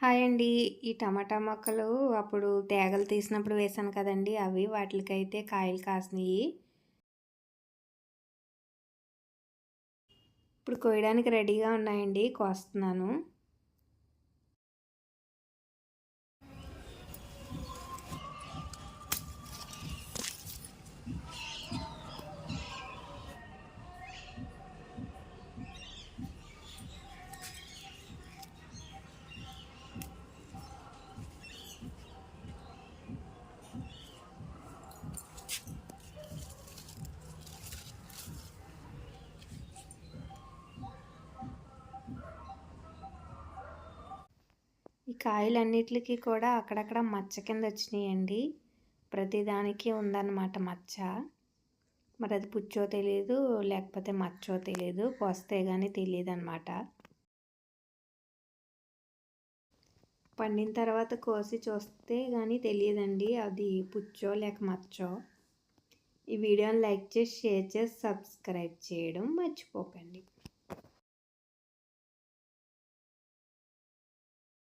Hi అండి. ఈ టమాటా మొక్కలు అప్పుడు తేగలు తీసినప్పుడు వేసాను కదండి. అవి వాటికైతే కాయలు కాసినాయి. ఇప్పుడు కోయడానికి రెడీగా ఉన్నాయండి. కోస్తున్నాను. ఈ కాయలన్నిటికీ కూడా అక్కడక్కడ మచ్చ కింద వచ్చినాయండి. ప్రతిదానికి ఉందన్నమాట మచ్చ. మరి అది పుచ్చో తెలియదు లేకపోతే మచ్చో తెలియదు పోస్తే కానీ తెలియదు అనమాట పండిన తర్వాత కోసి చూస్తే కానీ తెలియదండి అది పుచ్చో లేక మచ్చో. ఈ వీడియోని లైక్ చేసి షేర్ చేసి సబ్స్క్రైబ్ చేయడం మర్చిపోకండి.